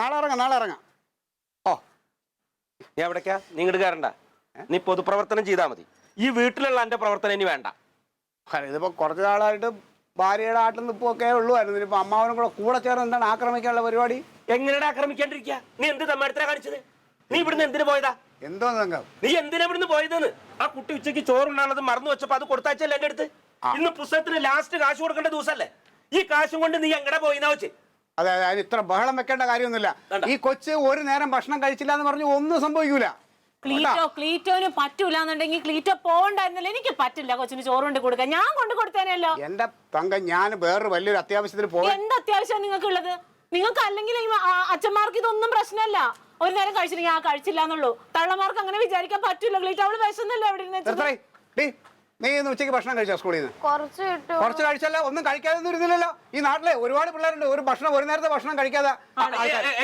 നാളെ ഇറങ്ങാം നാളെ ഇറങ്ങാം. ഓ നീ എവിടേക്കാ? നീ ഇങ്ങോട്ട് കയറണ്ട നീ പൊതുപ്രവർത്തനം ചെയ്താൽ മതി. ഈ വീട്ടിലുള്ള എന്റെ പ്രവർത്തനം ഇനി വേണ്ട. അല്ല, ഇതിപ്പോ കുറച്ച് നാളായിട്ട് ഭാര്യയുടെ ആട്ടിൽ നിൽപ്പൊക്കെ ഉള്ളുവായിരുന്നു ഇനിയിപ്പോ അമ്മാവനും കൂടെ കൂടെ ചേർന്ന് എന്താണ് ആക്രമിക്കാനുള്ള പരിപാടി? എങ്ങനെയാണ് ആക്രമിക്കാണ്ടിരിക്കുക നീ എന്ത് തമ്മാടത്തിനാ കാണിച്ചത്? നീ ഇവിടുന്ന് എന്തിനു പോയതാ? എന്തോ സംഘം? നീ എന്തിനാ ഇവിടുന്ന് പോയതെന്ന്? ആ കുട്ടി ഉച്ചയ്ക്ക് ചോറുണ്ടാണത് മറന്നു വെച്ചപ്പോൾ അത് കൊടുത്താച്ചല്ലേ എന്റെ അടുത്ത്? ഇന്ന് പുസ്തകത്തിന് ലാസ്റ്റ് കാശ് കൊടുക്കേണ്ട ദിവസമല്ലേ ഈ കാശും കൊണ്ട് നീ എങ്ങടെ പോയിന്നാ വെച്ച്? അതെ അതെ അതിന് ഇത്ര ബഹളം വെക്കേണ്ട കാര്യമൊന്നുമില്ല. ഈ കൊച്ച് ഒരു നേരം ഭക്ഷണം കഴിച്ചില്ല എന്ന് പറഞ്ഞു ഒന്നും സംഭവിക്കൂല. ക്ലീറ്റോ ക്ലീറ്റോന് പറ്റൂല എന്നുണ്ടെങ്കിൽ ക്ലീറ്റോ പോകണ്ടായിരുന്നല്ലോ. എനിക്ക് പറ്റില്ല കൊച്ചിന് ചോറ് കൊണ്ട് കൊടുക്കാൻ. ഞാൻ കൊണ്ട് കൊടുത്തേനല്ലോ. എന്റെ തങ്ക ഞാൻ വേറൊരു വലിയൊരു അത്യാവശ്യത്തിന് പോകും എന്താ അത്യാവശ്യം നിങ്ങൾക്ക് ഉള്ളത് നിങ്ങൾക്ക് അല്ലെങ്കിൽ അച്ഛന്മാർക്ക് ഇതൊന്നും പ്രശ്നമല്ല. ഒരു നേരം കഴിച്ചില്ലെങ്കിൽ ആ കഴിച്ചില്ല എന്നുള്ളൂ തള്ളമാർക്ക് അങ്ങനെ വിചാരിക്കാൻ പറ്റില്ല ക്ലീറ്റോ അവൾ വിശന്നല്ലോ എവിടെ നീ ഇന്ന് ഉച്ചയ്ക്ക് ഭക്ഷണം കഴിച്ചോ സ്കൂളിൽ നിന്ന്? കുറച്ച് കിട്ടും കുറച്ച് കഴിച്ചല്ല ഒന്നും കഴിക്കാതെ ഒന്നും ഇരുന്നില്ലല്ലോ. ഈ നാട്ടിലെ ഒരുപാട് പിള്ളേരുണ്ട്. ഒരു ഭക്ഷണം ഒരു നേരത്തെ ഭക്ഷണം കഴിക്കാതെ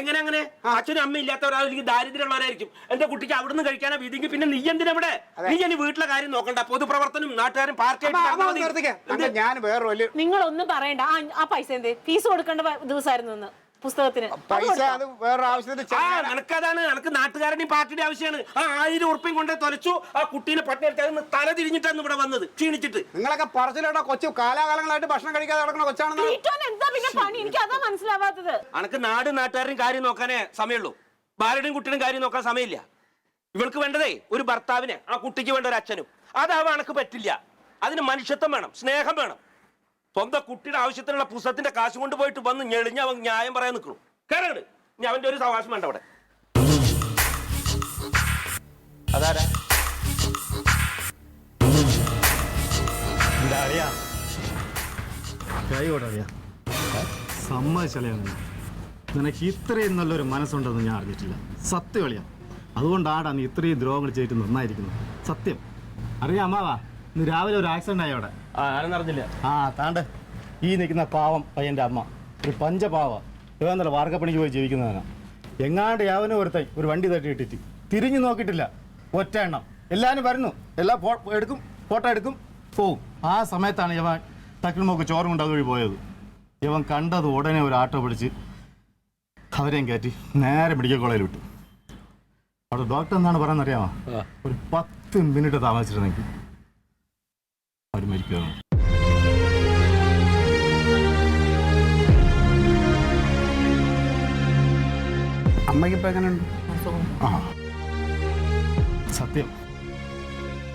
എങ്ങനെ അങ്ങനെ? അച്ഛനും അമ്മ ഇല്ലാത്തവരാണെങ്കിൽ ദാരിദ്ര്യമുള്ളവരായിരിക്കും. എന്റെ കുട്ടിക്ക് അവിടുന്ന് കഴിക്കാനാ വീതിക്ക് പിന്നെ നീ എന്തിനാ ഇവിടെ നീ ഇനി വീട്ടിലെ കാര്യം നോക്കണ്ട. പൊതുപ്രവർത്തനം നാട്ടുകാരും അമ്മ, അമ്മ ഒന്ന് നിർത്തിക്കേ. പാർട്ടി ഞാൻ വേറെ വലിയ നിങ്ങളൊന്നും പറയണ്ട. ആ ആ പൈസ എന്ത്? ഫീസ് കൊടുക്കേണ്ട ദിവസമായിരുന്നു ഇന്ന്. പുസ്തകത്തിന്. പൈസ? അത് വേറൊരു ആവശ്യത്തിന് ആ ചെലവാ. നിനക്കതാണ്. നിനക്ക് നാട്ടുകാരുടെയും പാർട്ടിയുടെ ആവശ്യമാണ്. ആ ആയിരം ഉറപ്പിയും കൊണ്ട് തൊലച്ചു. ആ കുട്ടീനെ പട്ടിണി എടുത്ത് തല തിരിഞ്ഞിട്ടാണ് ഇവിടെ വന്നത്. ക്ഷീണിച്ചിട്ട്. നിങ്ങളൊക്കെ പറച്ചിലോട്ടോ കൊച്ചു കാലാകാലങ്ങളായിട്ട് ഭക്ഷണം കഴിക്കാതെ നടക്കുന്ന കൊച്ചാണെന്ന് ക്ലീറ്റോന് എന്താ പിന്നെ പണി? എനിക്ക് അതാ മനസ്സിലാവാത്തത്. അനക്ക് നാട് നാട്ടുകാരും കാര്യം നോക്കാനേ സമയമുള്ളൂ. ഭാര്യയുടെയും കുട്ടിയുടെയും കാര്യം നോക്കാൻ സമയമില്ല. ഇവൾക്ക് വേണ്ടതേ ഒരു ഭർത്താവിനെ ആ കുട്ടിക്ക് വേണ്ട ഒരു അച്ഛനും. അതാവാൻ അനക്ക് പറ്റില്ല. അതിന് മനുഷ്യത്വം വേണം സ്നേഹം വേണം. സ്വന്തം കുട്ടിയുടെ ആവശ്യത്തിനുള്ള പുസ്തകത്തിന്റെ കാശ് കൊണ്ടുപോയിട്ട് വന്ന് ഞെളിഞ്ഞ് അവൻ ന്യായം പറയാൻ നിൽക്കണം. കയറങ്ങട് ഇനി അവന്റെ ഒരു സവാസം വേണ്ട അവിടെ. അതാരാ? നിനക്ക് ഇത്രയും നല്ലൊരു മനസ്സുണ്ടെന്ന് ഞാൻ അറിഞ്ഞിട്ടില്ല. സത്യം അളിയാ അതുകൊണ്ടാടാ നീ ഇത്രയും ദ്രോഹങ്ങൾ ചെയ്തിട്ട് നന്നായിരിക്കുന്നു സത്യം. അറിയാം അമ്മാവാ. ഇന്ന് രാവിലെ ഒരു ആക്സിഡന്റ് ആയി അവിടെ. ആ ആരെന്നറിഞ്ഞില്ല ആ താണ്ട്. ഈ നിൽക്കുന്ന പാവം പയ്യന്റെ അമ്മ. ഒരു പഞ്ചപാവ. ഇവ നല്ല വാർക്കപ്പണിക്ക് പോയി ജീവിക്കുന്നതാണ് എങ്ങാണ്ട് യാവനും ഒരുത്തൈ ഒരു വണ്ടി തട്ടി ഇട്ടിട്ട് തിരിഞ്ഞു നോക്കിയിട്ടില്ല. ഒറ്റ എണ്ണം. എല്ലാവരും വരുന്നു. എല്ലാം എടുക്കും ഫോട്ടോ എടുക്കും പോവും. ആ സമയത്താണ് ഇവൻ തക്കിൽമോക്ക് ചോറും കൊണ്ട് അതുവഴി പോയത്. ഇവൻ കണ്ടത് ഉടനെ ഒരു ആട്ടോ പിടിച്ച് അവരെയും കയറ്റി നേരെ മെഡിക്കൽ കോളേജിൽ വിട്ടു. അവിടെ ഡോക്ടർ എന്താണ് പറയുന്നത് അറിയാമോ? ഒരു പത്ത് മിനിറ്റ് താമസിച്ചിരുന്നെങ്കിൽ അവർ മരിക്കുമായിരുന്നു. അമ്മയ്ക്ക് ഇപ്പൊ എങ്ങനെയുണ്ട്? ആ സത്യം.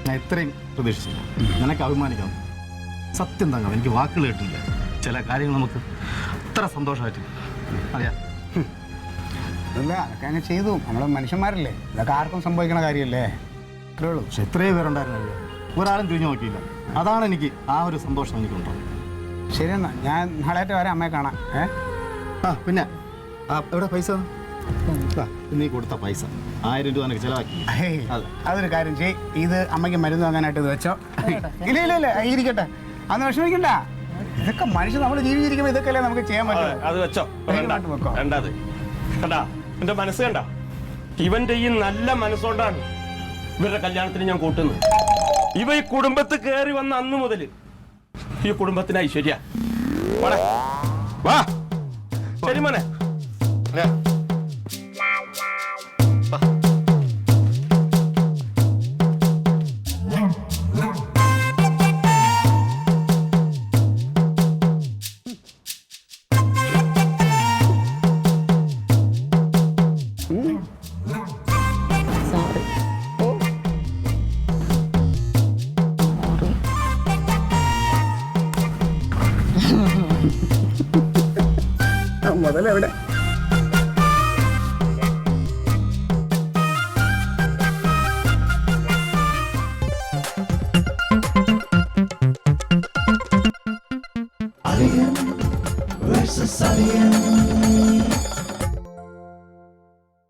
ഞാൻ ഇത്രയും പ്രതീക്ഷിച്ചില്ല. നിനക്ക് അഭിമാനിക്കാം. സത്യം തങ്ങാം. എനിക്ക് വാക്കുകൾ കിട്ടില്ല. ചില കാര്യങ്ങൾ നമുക്ക് അത്ര സന്തോഷമായിട്ട് അറിയാം. അല്ല അതൊക്കെ അങ്ങനെ ചെയ്തു. നമ്മൾ മനുഷ്യന്മാരല്ലേ? ഇതൊക്കെ ആർക്കും സംഭവിക്കണ കാര്യമല്ലേ? അത്രേ ഉള്ളൂ. പക്ഷെ ഇത്രയും പേരുണ്ടായിരുന്നു ഒരാളും തിരിഞ്ഞു നോക്കിയില്ല. അതാണ് എനിക്ക് ആ ഒരു സന്തോഷം എനിക്കുണ്ടോ ശരിയെന്നാ ഞാൻ നാളെയായിട്ട് വരാം. അമ്മയെ കാണാം. ഏ? ആ പിന്നെ. ആ എവിടെ പൈസ? നീ കൊടുത്ത പൈസ. ആയിരം രൂപ എനിക്ക് ചിലവാക്കി. അതൊരു കാര്യം ചെയ് ഇത് അമ്മയ്ക്ക് മരുന്ന് വാങ്ങാനായിട്ട് ഇത് വെച്ചോ. ഇല്ല ഇല്ല ഇല്ല ഇരിക്കട്ടെ. അന്ന് വിഷമിക്കണ്ട. ഇതൊക്കെ മനുഷ്യൻ നമ്മൾ ജീവിച്ചിരിക്കുമ്പോൾ ഇതൊക്കെ അല്ലേ നമുക്ക് ചെയ്യാൻ അതെ, പറ്റും അത് വെച്ചോ. വേണ്ടത്. കണ്ടാ എന്റെ മനസ്സ് കണ്ട? ഇവന്റെ ഈ നല്ല മനസ്സോണ്ടാണ് ഇവരുടെ കല്യാണത്തിന് ഞാൻ കൂട്ടുന്നത്. ഇവ ഈ കുടുംബത്ത് കയറി വന്ന അന്ന് മുതൽ ഈ കുടുംബത്തിന് ഐശ്വര്യ. വാ. ശരി മോനെ. അല്ലേ? മുതലെവിടെ